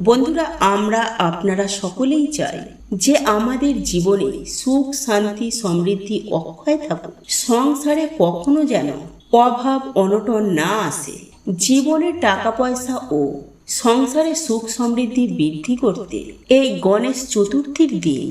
বন্ধুরা, আমরা আপনারা সকলেই চাই যে আমাদের জীবনে সুখ, শান্তি, সমৃদ্ধি, অক্ষয় থাকুক। সংসারে কখনো যেন অভাব, অনটন না আসে। জীবনে টাকা পয়সা ও সংসারে সুখ, সমৃদ্ধি বৃদ্ধি করতে এই গণেশ চতুর্থীর দিন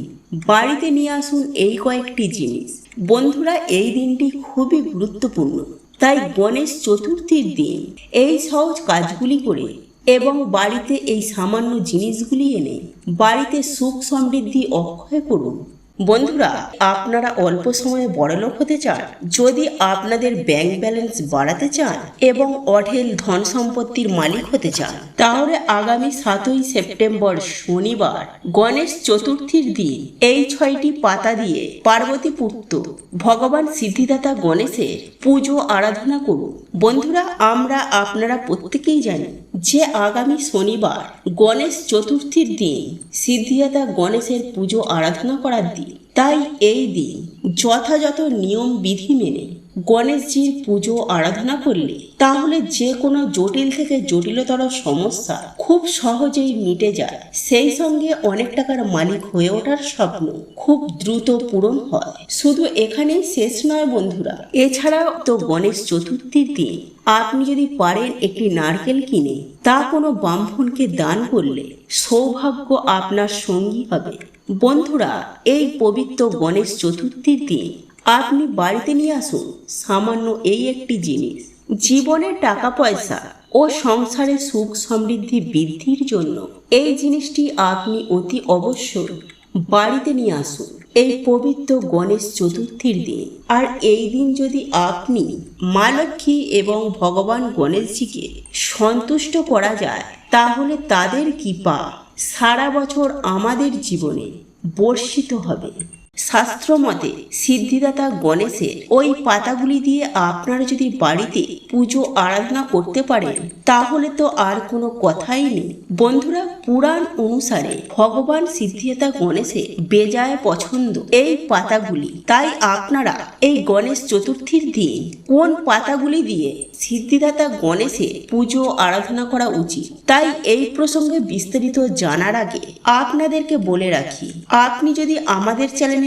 বাড়িতে নিয়ে আসুন এই কয়েকটি জিনিস। বন্ধুরা, এই দিনটি খুবই গুরুত্বপূর্ণ। তাই গণেশ চতুর্থীর দিন এই সহজ কাজগুলি করে এবং বাড়িতে এই সামান্য জিনিসগুলি এনে বাড়িতে সুখ সমৃদ্ধি অক্ষয় করুন। বন্ধুরা, আপনারা অল্প সময়ে বড়লোক হতে চান। যদি আপনাদের ব্যাংক ব্যালেন্স বাড়াতে চান এবং অঢেল ধন সম্পত্তির মালিক হতে চান, তাহলে আগামী সাতই সেপ্টেম্বর শনিবার, গণেশ চতুর্থীর দিন, এই ছয়টি পাতা দিয়ে পার্বতী পুত্র ভগবান সিদ্ধিদাতা গণেশের পুজো আরাধনা করুন। বন্ধুরা, আমরা আপনারা প্রত্যেকেই জানি যে আগামী শনিবার গণেশ চতুর্থীর দিন সিদ্ধিদাতা গণেশের পুজো আরাধনা করার দিন, তাই এই দিন যথাযথ নিয়ম বিধি মেনে গণেশজির পুজো আরাধনা করলে, তাহলে যে কোনো জটিল থেকে জটিলতর সমস্যা খুব সহজেই মিটে যায়। সেই সঙ্গে অনেক টাকার মালিক হয়ে ওঠার স্বপ্ন খুব দ্রুত পূরণ হয়। শুধু এখানেই শেষ নয় বন্ধুরা, এছাড়াও তো গণেশ চতুর্থীর দিন আপনি যদি পারেন একটি নারকেল কিনে, তা কোনো বামফোনকে দান করলে সৌভাগ্য আপনার সঙ্গী হবে। বন্ধুরা, এই পবিত্র গণেশ চতুর্থীর দিন আপনি বাড়িতে নিয়ে আসুন। সামান্য এই একটি জিনিস। জীবনের টাকা পয়সা ও সংসারে সুখ সমৃদ্ধি বৃদ্ধির জন্য এই জিনিসটি আপনি অতি অবশ্যই বাড়িতে নিয়ে আসুন। এই পবিত্র গণেশ চতুর্থীর দিন। আর এই দিন যদি আপনি মা লক্ষ্মী এবং ভগবান গণেশজিকে সন্তুষ্ট করা যায়, তাহলে তাদের কৃপা সারা বছর আমাদের জীবনে বর্ষিত হবে। শাস্ত্র মতে সিদ্ধিদাতা গণেশের ওই পাতাগুলি দিয়ে আপনারা যদি বাড়িতে পুজো আরাধনা করতে পারেন, তাহলে তো আর কোনো কথাই নেই। বন্ধুরা, পুরাণ অনুসারে ভগবান সিদ্ধিদাতা গণেশের বেজায় পছন্দ এই পাতাগুলি। তাই আপনারা এই গণেশ চতুর্থীর দিন কোন পাতাগুলি দিয়ে সিদ্ধিদাতা গণেশের পুজো আরাধনা করা উচিত, তাই এই প্রসঙ্গে বিস্তারিত জানার আগে আপনাদেরকে বলে রাখি, আপনি যদি আমাদের চ্যানেলে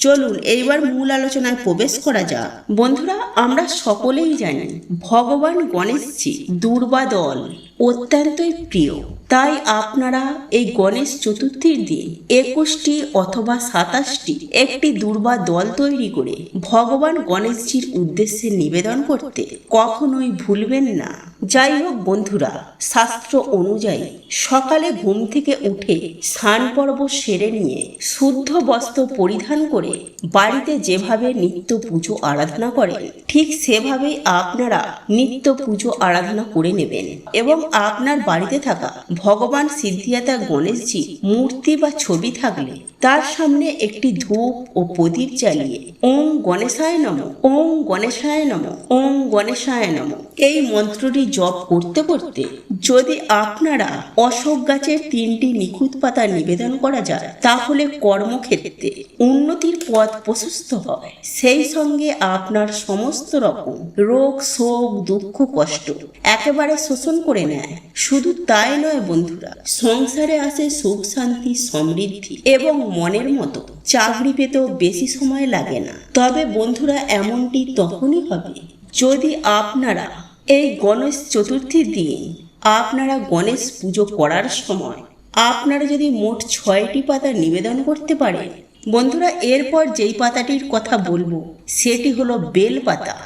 চলুন, এইবার মূল আলোচনায় প্রবেশ করা যাক। বন্ধুরা, আমরা সকলেই জানি, ভগবান গণেশজি দুর্বাদল অত্যন্তই প্রিয়। তাই আপনারা এই গণেশ চতুর্থীর দিন একুশটি অথবা সাতাশটি একটি দুর্বা দল তৈরি করে ভগবান গণেশজির উদ্দেশ্যে নিবেদন করতে কখনোই ভুলবেন না। যাই হোক বন্ধুরা, শাস্ত্র অনুযায়ী সকালে ঘুম থেকে উঠে স্নান পর্ব সেরে নিয়ে শুদ্ধ বস্ত্র পরিধান করে বাড়িতে যেভাবে নিত্য পুজো আরাধনা করেন, ঠিক সেভাবেই আপনারা নিত্য পুজো আরাধনা করে নেবেন এবং আপনার বাড়িতে থাকা ভগবান সিদ্ধিয়াতা গণেশজি মূর্তি বা ছবি থাকলে তার সামনে একটি ধূপ ও প্রদীপ জ্বালিয়ে ওম গণেশায় নম, ওম গণেশায় নম, ওম গণেশায় নম, এই মন্ত্রটি জপ করতে করতে যদি আপনারা অশোক গাছের তিনটি নিখুঁত পাতা নিবেদন করা যায়, তাহলে কর্মক্ষেত্রে উন্নতির পথ প্রশস্ত হয়। সেই সঙ্গে আপনার সমস্ত রকম রোগ, শোক, দুঃখ, কষ্ট একেবারে শোষণ করে নেয়। শুধু তাই নয় বন্ধুরা, সংসারে আসে সুখ, শান্তি, সমৃদ্ধি এবং মনের মতো। চাকরি পেতেও বেশি সময় লাগে না। তবে বন্ধুরা, এমনটি তখনই হবে যদি আপনারা এই গণেশ চতুর্থীর দিন আপনারা গণেশ পুজো করার সময় আপনারা যদি মোট ছয়টি পাতা নিবেদন করতে পারেন, বন্ধুরা এরপর যেই পাতাটির কথা বলব, সেটি হলো বেল পাতা।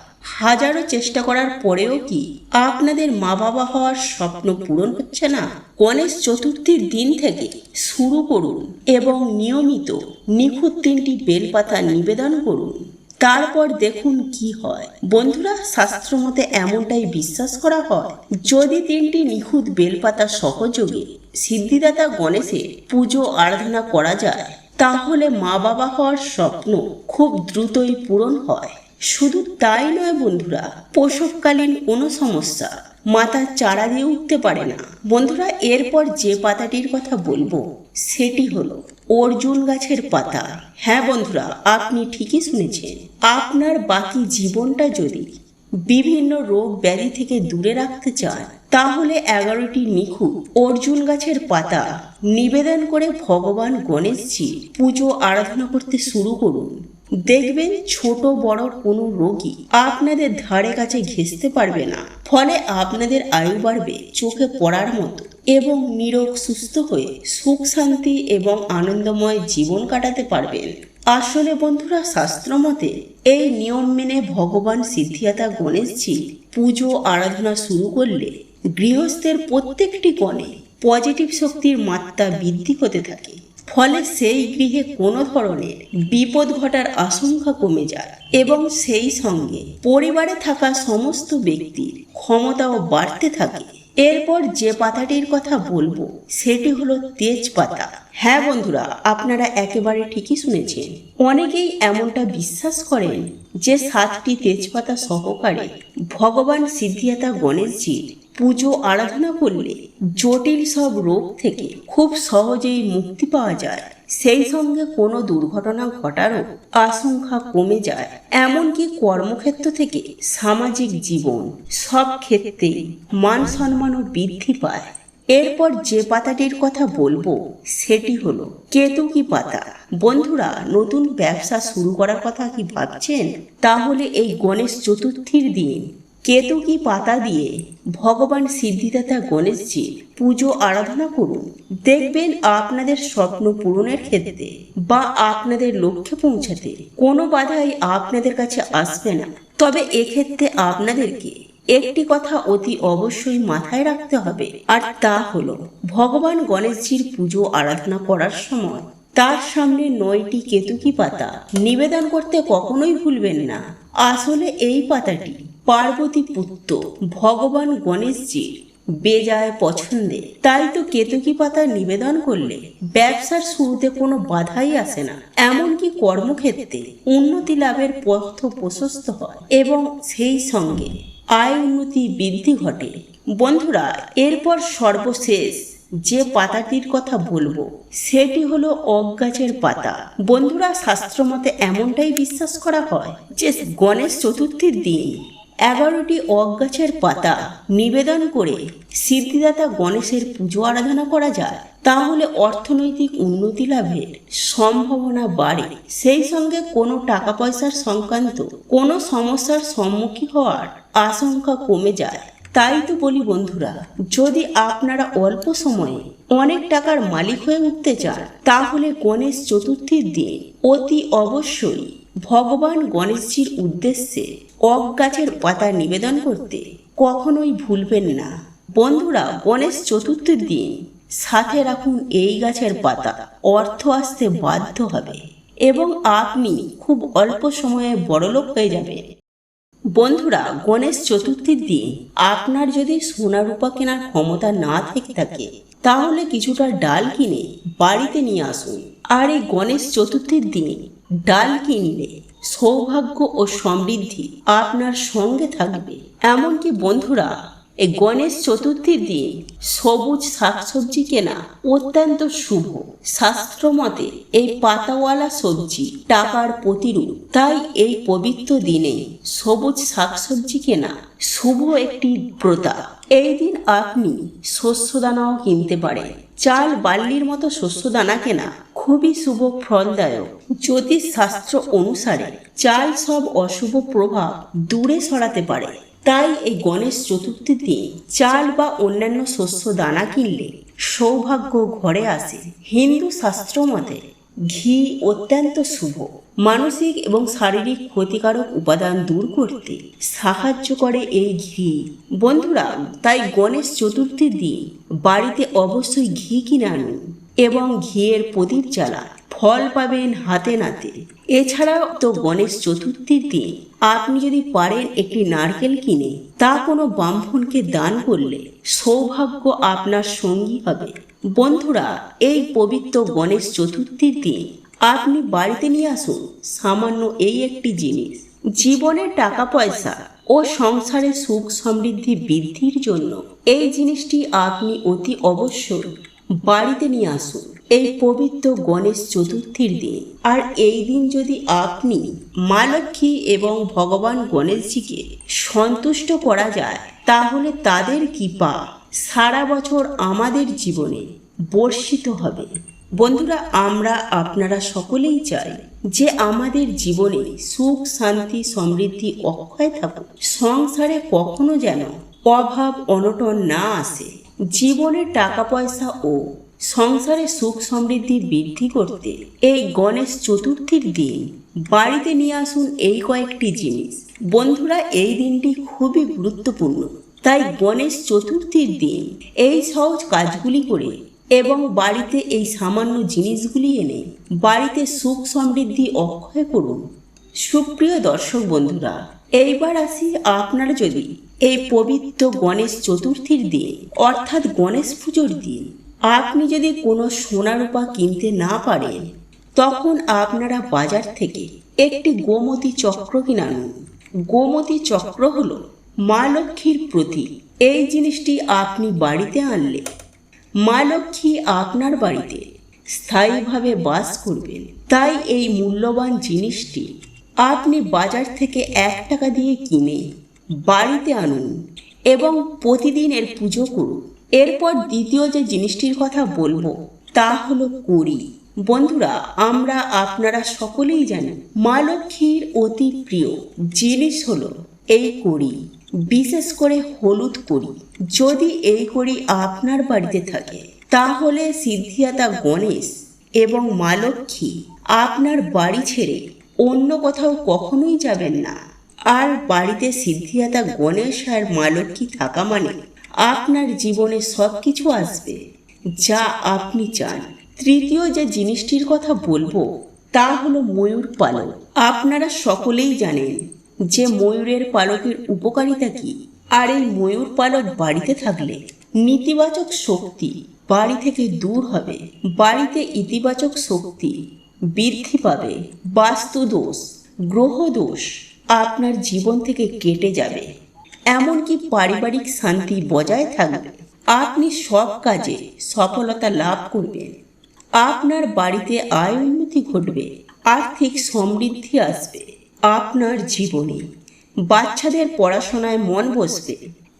হাজারো চেষ্টা করার পরেও কি আপনাদের মা বাবা হওয়ার স্বপ্ন পূরণ হচ্ছে না? গণেশ চতুর্থীর দিন থেকে শুরু করুন এবং নিয়মিত নিখুঁত তিনটি বেলপাতা নিবেদন করুন। তারপর দেখুন কি হয়। বন্ধুরা, শাস্ত্র মতে এমনটাই বিশ্বাস করা হয়, যদি তিনটি নিখুঁত বেলপাতা সহযোগে সিদ্ধিদাতা গণেশের পুজো আরাধনা করা যায়, তাহলে মা বাবা হওয়ার স্বপ্ন খুব দ্রুতই পূরণ হয়। শুধু তাই নয় বন্ধুরা, প্রসবকালীন কোনো সমস্যা মাথা চারা দিয়ে উঠতে পারে না। বন্ধুরা, এরপর যে পাতাটির কথা বলব, সেটি হলো অর্জুন গাছের পাতা। হ্যাঁ বন্ধুরা, আপনি ঠিকই শুনেছেন। আপনার বাকি জীবনটা যদি বিভিন্ন রোগ ব্যাধি থেকে দূরে রাখতে চান, তাহলে এগারোটি নিখুঁত অর্জুন গাছের পাতা নিবেদন করে ভগবান গণেশজি পুজো আরাধনা করতে শুরু করুন। দেখবেন ছোট বড় কোনো রোগী আপনাদের ধারে কাছে ঘেঁষতে পারবে না। ফলে আপনাদের আয়ু বাড়বে চোখে পড়ার মতো। এবং নিরোগ সুস্থ হয়ে সুখ, শান্তি এবং আনন্দময় জীবন কাটাতে পারবেন। আসলে বন্ধুরা, শাস্ত্র মতে এই নিয়ম মেনে ভগবান সিদ্ধিয়াতা গণেশজি পুজো, আরাধনা শুরু করলে গৃহস্থের প্রত্যেকটি কোণে পজিটিভ শক্তির মাত্রা বৃদ্ধি হতে থাকে। ফলে সেই গৃহে কোনো ধরনের বিপদ ঘটার আশঙ্কা কমে যায় এবং সেই সঙ্গে পরিবারে থাকা সমস্ত ব্যক্তির ক্ষমতাও বাড়তে থাকে। এরপর যে পাতাটির কথা বলব, সেটি হলো তেজপাতা। হ্যাঁ বন্ধুরা, আপনারা একেবারে ঠিকই শুনেছেন। অনেকেই এমনটা বিশ্বাস করেন যে সাতটি তেজপাতা সহকারে ভগবান সিদ্ধিয়াতা গণেশজির পুজো আরাধনা করলে জটিল সব রোগ থেকে খুব সহজেই মুক্তি পাওয়া যায়। সেই সঙ্গে কোনো দুর্ঘটনা ঘটারও আশঙ্কা কমে যায়। এমনকি কর্মক্ষেত্র থেকে সামাজিক জীবন, সব ক্ষেত্রেই মান সম্মানও বৃদ্ধি পায়। এরপর যে পাতাটির কথা বলব, সেটি হলো কেতুকি পাতা। বন্ধুরা, নতুন ব্যবসা শুরু করার কথা কি ভাবছেন? তাহলে এই গণেশ চতুর্থীর দিন কেতুকি পাতা দিয়ে ভগবান সিদ্ধিদাতা গণেশজি পুজো আরাধনা করুন। দেখবেন আপনাদের স্বপ্ন পূরণের ক্ষেত্রে বা আপনাদের লক্ষ্যে পৌঁছাতে কোনো বাধাই আপনাদের কাছে আসবে না। তবে এক্ষেত্রে আপনাদেরকে একটি কথা অতি অবশ্যই মাথায় রাখতে হবে, আর তা হলো ভগবান গণেশজির পুজো আরাধনা করার সময় তার সামনে নয়টি কেতুকি পাতা নিবেদন করতে কখনোই ভুলবেন না। আসলে এই পাতাটি পার্বতী পুত্র ভগবান গণেশজির বেজায় পছন্দে। তাই তো কেতুকি পাতা নিবেদন করলে ব্যবসার শুরুতে কোনো বাধাই আসে না। এমনকি কর্মক্ষেত্রে উন্নতি লাভের পথ প্রশস্ত হয়। এবং সেই সঙ্গে আয় উন্নতি বৃদ্ধি ঘটে। বন্ধুরা, এরপর সর্বশেষ যে পাতাটির কথা বলব, সেটি হলো অজ্ঞাচের পাতা। বন্ধুরা শাস্ত্রমতে এমনটাই বিশ্বাস করা হয় যে গণেশ চতুর্থীর দিন এগারোটি অজ্ঞাছের পাতা নিবেদন করে সিদ্ধিদাতা গণেশের পুজো আরাধনা করা যায়। তাহলে অর্থনৈতিক উন্নতি লাভের সম্ভাবনা বাড়ে। সেই সঙ্গে কোনো টাকা পয়সার সংক্রান্ত কোনো সমস্যার সম্মুখীন হওয়ার আশঙ্কা কমে যায়। তাই তো বলি বন্ধুরা, যদি আপনারা অল্প সময়ে অনেক টাকার মালিক হয়ে উঠতে চান, তাহলে গণেশ চতুর্থীর দিন অতি অবশ্যই ভগবান গণেশজির উদ্দেশ্যে অক গাছের পাতা নিবেদন করতে কখনোই ভুলবেন না। বন্ধুরা, গণেশ চতুর্থীর দিন সাথে রাখুন এই গাছের পাতা, অর্থ আসতে বাধ্য হবে এবং আপনি খুব অল্প সময়ে বড়লোক হয়ে যাবেন। বন্ধুরা, গণেশ চতুর্থীর দিন আপনার যদি সোনা রূপা কেনার ক্ষমতা না থেকে থাকে, তাহলে কিছুটা ডাল কিনে বাড়িতে নিয়ে আসুন। আর এই গণেশ চতুর্থীর দিন ডাল কিনলে সৌভাগ্য ও সমৃদ্ধি আপনার সঙ্গে থাকবে। এমনকি বন্ধুরা এই গণেশ চতুর্থীর দিন সবুজ শাকসবজি কেনা অত্যন্ত শুভ। শাস্ত্র মতে, এই পাতাওয়ালা সবজি টাকার প্রতিরূপ। তাই এই পবিত্র দিনে সবুজ শাকসবজি কেনা শুভ একটি প্রথা এই দিন আপনি শস্যদানাও কিনতে পারেন চাল বাল্লির মতো শস্যদানা কেনা খুবই শুভ ফলদায়ক জ্যোতিষ শাস্ত্র অনুসারে চাল সব অশুভ প্রভাব দূরে সরাতে পারে। তাই এই গণেশ চতুর্থীর দিন চাল বা অন্যান্য শস্য দানা কিনলে সৌভাগ্য ঘরে আসে। হিন্দু শাস্ত্র মতে ঘি অত্যন্ত শুভ। মানসিক এবং শারীরিক ক্ষতিকারক উপাদান দূর করতে সাহায্য করে এই ঘি। বন্ধুরা, তাই গণেশ চতুর্থীর দিন বাড়িতে অবশ্যই ঘি কিনে আনুন। এবং ঘিয়ের প্রদীপ জ্বালান ফল পাবেন হাতে নাতে। এছাড়াও তো গণেশ চতুর্থীর দিন। আপনি যদি পারেন একটি নারকেল কিনে, তা কোনো ব্রাহ্মণকে দান করলে সৌভাগ্য আপনার সঙ্গী হবে। বন্ধুরা, এই পবিত্র গণেশ চতুর্থীর দিন আপনি বাড়িতে নিয়ে আসুন সামান্য এই একটি জিনিস। জীবনে টাকা পয়সা ও সংসারে সুখ সমৃদ্ধি বৃদ্ধির জন্য এই জিনিসটি আপনি অতি অবশ্যই বাড়িতে নিয়ে আসুন। এই পবিত্র গণেশ চতুর্থীর দিন। আর এই দিন যদি আপনি মা লক্ষ্মী এবং ভগবান গণেশজিকে সন্তুষ্ট করা যায়, তাহলে তাদের কৃপা সারা বছর আমাদের জীবনে বর্ষিত হবে। বন্ধুরা, আমরা আপনারা সকলেই চাই যে আমাদের জীবনে সুখ, শান্তি, সমৃদ্ধি অক্ষয় থাকুক। সংসারে কখনো যেন অভাব, অনটন না আসে। জীবনে টাকা পয়সা ও সংসারে সুখ সমৃদ্ধি বৃদ্ধি করতে এই গণেশ চতুর্থীর দিন বাড়িতে নিয়ে আসুন এই কয়েকটি জিনিস। বন্ধুরা, এই দিনটি খুবই গুরুত্বপূর্ণ। তাই গণেশ চতুর্থীর দিন এই সহজ কাজগুলি করে এবং বাড়িতে এই সামান্য জিনিসগুলি এনে বাড়িতে সুখ সমৃদ্ধি অক্ষয় করুন। সুপ্রিয় দর্শক বন্ধুরা এইবার আসি আপনারা যদি এই পবিত্র গণেশ চতুর্থীর দিন, অর্থাৎ গণেশ পুজোর দিন, আপনি যদি কোনো সোনা রূপা কিনতে না পারেন, তখন আপনারা বাজার থেকে একটি গোমতী চক্র কিনে আনুন। গোমতী চক্র হলো মা লক্ষ্মীর প্রতীক। এই জিনিসটি আপনি বাড়িতে আনলে মা লক্ষ্মী আপনার বাড়িতে স্থায়ীভাবে বাস করবেন। তাই এই মূল্যবান জিনিসটি আপনি বাজার থেকে এক টাকা দিয়ে কিনে বাড়িতে আনুন এবং প্রতিদিন এর পুজো করুন। এরপর দ্বিতীয় যে জিনিসটির কথা বলব, তা হলো কড়ি। বন্ধুরা, আমরা আপনারা সকলেই জানি, মা লক্ষ্মীর অতি প্রিয় জিনিস হলো এই কড়ি। বিশেষ করে হলুদ কড়ি। যদি এই কড়ি আপনার বাড়িতে থাকে, তাহলে সিদ্ধিয়াতা গণেশ এবং মা লক্ষ্মী আপনার বাড়ি ছেড়ে অন্য কোথাও কখনোই যাবেন না। আর বাড়িতে সিদ্ধিয়াতা গণেশ আর মা লক্ষ্মী থাকা মানে আপনার জীবনে সব কিছু আসবে, যা আপনি চান। তৃতীয় যে জিনিসটির কথা বলব, তা হলো ময়ূর পালক। আপনারা সকলেই জানেন যে ময়ূরের পালকের উপকারিতা কি। আর এই ময়ূর পালক বাড়িতে থাকলে নেতিবাচক শক্তি বাড়ি থেকে দূর হবে। বাড়িতে ইতিবাচক শক্তি বৃদ্ধি পাবে বাস্তু দোষ গ্রহ দোষ আপনার জীবন থেকে কেটে যাবে। এমনকি পারিবারিক শান্তি বজায় থাকবে। আপনি সব কাজে সফলতা লাভ করবেন। আপনার বাড়িতে আয় উন্নতি ঘটবে, আর্থিক সমৃদ্ধি আসবে, আপনার জীবনে বাচ্চাদের পড়াশোনায় মন বসবে,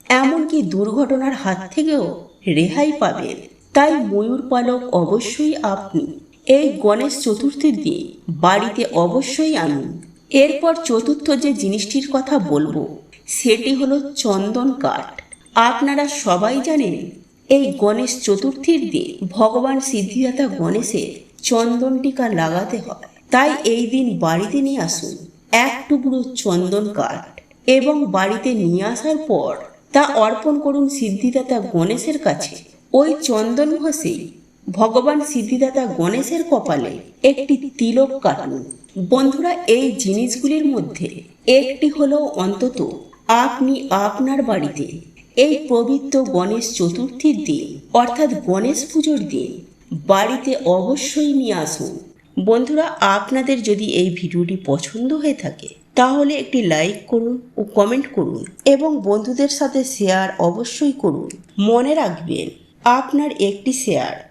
এমনকি দুর্ঘটনার হাত থেকেও রেহাই পাবেন। তাই ময়ূর পালক অবশ্যই আপনি এই গণেশ চতুর্থীর দিন বাড়িতে অবশ্যই আনুন। এরপর চতুর্থ যে জিনিসটির কথা বলব, সেটি হলো চন্দন কাঠ। আপনারা সবাই জানেন, এই গণেশ চতুর্থীর দিন ভগবান সিদ্ধিদাতা গণেশের চন্দন টিকা লাগাতে হয়। তাই এই দিন বাড়িতে নিয়ে আসুন এক টুকরো চন্দন কাঠ এবং বাড়িতে নিয়ে আসার পর তা অর্পণ করুন সিদ্ধিদাতা গণেশের কাছে। ওই চন্দন ঘষেই ভগবান সিদ্ধিদাতা গণেশের কপালে একটি তিলক কাটুন। বন্ধুরা, এই জিনিসগুলির মধ্যে একটি হলো অন্তত আপনি আপনার বাড়িতে এই পবিত্র গণেশ চতুর্থীর দিন, অর্থাৎ গণেশ পুজোর দিন, বাড়িতে অবশ্যই নিয়ে আসুন। বন্ধুরা, আপনাদের যদি এই ভিডিওটি পছন্দ হয়ে থাকে, তাহলে একটি লাইক করুন ও কমেন্ট করুন এবং বন্ধুদের সাথে শেয়ার অবশ্যই করুন। মনে রাখবেন, আপনার একটি শেয়ার